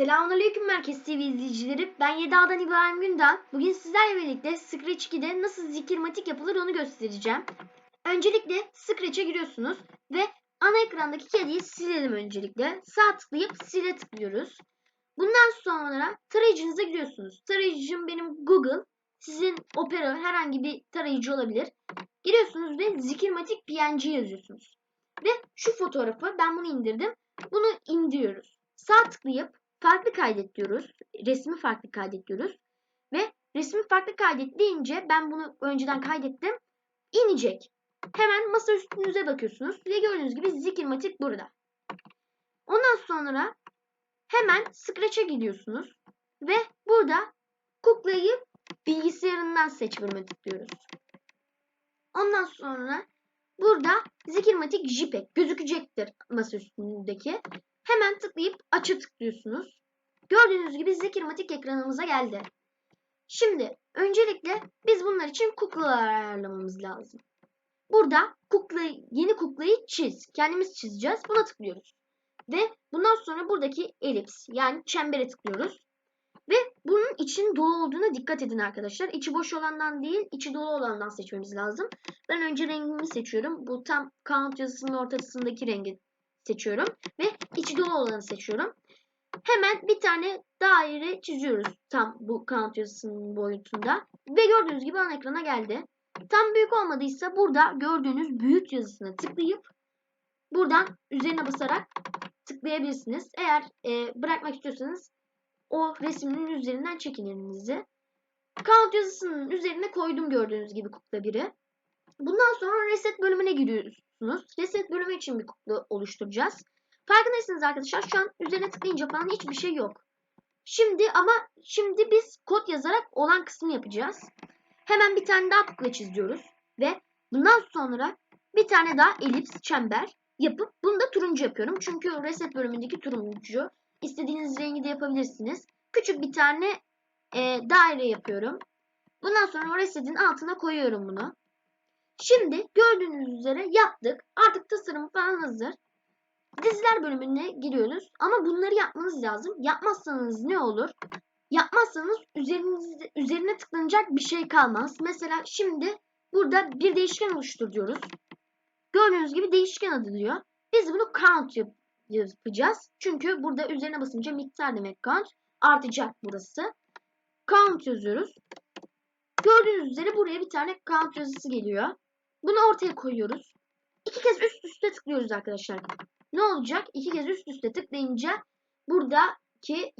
Selamünaleyküm Merkez TV izleyicileri. Ben Yedağ'dan İbrahim Gündan. Bugün sizlerle birlikte Scratch 2'de nasıl zikirmatik yapılır onu göstereceğim. Öncelikle Scratch'e giriyorsunuz ve ana ekrandaki kediyi silelim öncelikle. Sağ tıklayıp sile tıklıyoruz. Bundan sonra tarayıcınıza giriyorsunuz. Tarayıcım benim Google. Sizin Opera herhangi bir tarayıcı olabilir. Giriyorsunuz ve zikirmatik PNG yazıyorsunuz. Ve şu fotoğrafı ben bunu indirdim. Bunu indiriyoruz. Sağ tıklayıp farklı kaydet diyoruz. Resmi farklı kaydet diyoruz. Ve resmi farklı kaydet deyince ben bunu önceden kaydettim. İnecek. Hemen masa üstünüze bakıyorsunuz. Ve gördüğünüz gibi zikirmatik burada. Ondan sonra hemen Scratch'e gidiyorsunuz. Ve burada kuklayı bilgisayarından seç bölüme tıklıyoruz. Ondan sonra burada zikirmatik JPEG gözükecektir masa üstündeki. Hemen tıklayıp aça tıklıyorsunuz. Gördüğünüz gibi zikirmatik ekranımıza geldi. Şimdi öncelikle biz bunlar için kuklalar ayarlamamız lazım. Burada kukla, yeni kuklayı çiz. Kendimiz çizeceğiz. Buna tıklıyoruz. Ve bundan sonra buradaki elips yani çembere tıklıyoruz. Ve bunun için dolu olduğuna dikkat edin arkadaşlar. İçi boş olandan değil, içi dolu olandan seçmemiz lazım. Ben önce rengimi seçiyorum. Bu tam count yazısının ortasındaki rengi seçiyorum. Ve içi dolu olanı seçiyorum. Hemen bir tane daire çiziyoruz tam bu count yazısının boyutunda. Ve gördüğünüz gibi ana ekrana geldi. Tam büyük olmadıysa burada gördüğünüz büyük yazısına tıklayıp buradan üzerine basarak tıklayabilirsiniz. Eğer e, bırakmak istiyorsanız o resminin üzerinden çekin elinizi. Count yazısının üzerine koydum gördüğünüz gibi kukla biri. Bundan sonra reset bölümüne giriyorsunuz. Reset bölümü için bir kukla oluşturacağız. Farkındaysanız arkadaşlar şu an üzerine tıklayınca falan hiçbir şey yok. Şimdi ama şimdi biz kod yazarak olan kısmı yapacağız. Hemen bir tane daha kukla çiziyoruz. Ve bundan sonra bir tane daha elips, çember yapıp bunu da turuncu yapıyorum. Çünkü reset bölümündeki turuncu. İstediğiniz rengi de yapabilirsiniz. Küçük bir tane e, daire yapıyorum. Bundan sonra o resetin altına koyuyorum bunu. Şimdi gördüğünüz üzere yaptık. Artık tasarım falan hazır. Diziler bölümüne giriyoruz. Ama bunları yapmanız lazım. Yapmazsanız ne olur? Yapmazsanız üzerinizde, üzerine tıklanacak bir şey kalmaz. Mesela şimdi burada bir değişken oluştur diyoruz. Gördüğünüz gibi değişken adı diyor. Biz bunu count yap yapacağız. Çünkü burada üzerine basınca miktar demek count. Artacak burası. Count yazıyoruz. Gördüğünüz üzere buraya bir tane count yazısı geliyor. Bunu ortaya koyuyoruz. İki kez üst üste tıklıyoruz arkadaşlar. Ne olacak? İki kez üst üste tıklayınca buradaki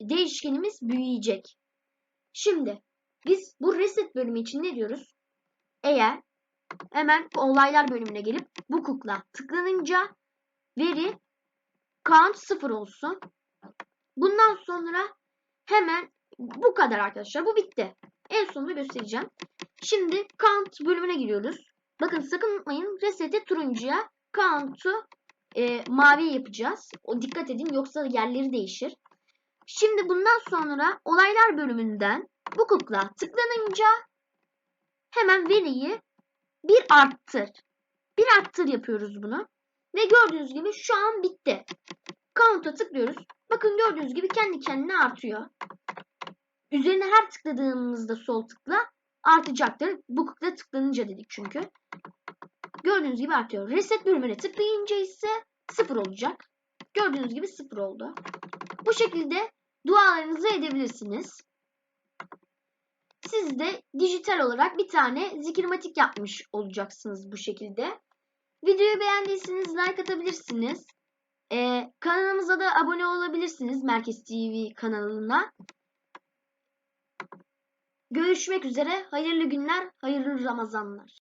değişkenimiz büyüyecek. Şimdi biz bu reset bölümü için ne diyoruz? Eğer hemen olaylar bölümüne gelip bu kukla tıklanınca veri count 0 olsun. Bundan sonra hemen bu kadar arkadaşlar. Bu bitti. En sonunda göstereceğim. Şimdi count bölümüne giriyoruz. Bakın sakın unutmayın reseti turuncuya count'u e, mavi yapacağız. O dikkat edin yoksa yerleri değişir. Şimdi bundan sonra olaylar bölümünden bu kukla tıklanınca hemen veriyi bir arttır. Bir arttır yapıyoruz bunu. Ve gördüğünüz gibi şu an bitti. Count'a tıklıyoruz. Bakın gördüğünüz gibi kendi kendine artıyor. Üzerine her tıkladığımızda sol tıkla artacaktır. Bu kukla tıklanınca dedik çünkü. Gördüğünüz gibi artıyor. Reset bölümüne tıklayınca ise sıfır olacak. Gördüğünüz gibi sıfır oldu. Bu şekilde dualarınızı edebilirsiniz. Siz de dijital olarak bir tane zikirmatik yapmış olacaksınız bu şekilde. Videoyu beğendiyseniz like atabilirsiniz. Ee, kanalımıza da abone olabilirsiniz Merkez TV kanalına. Görüşmek üzere. Hayırlı günler, hayırlı Ramazanlar.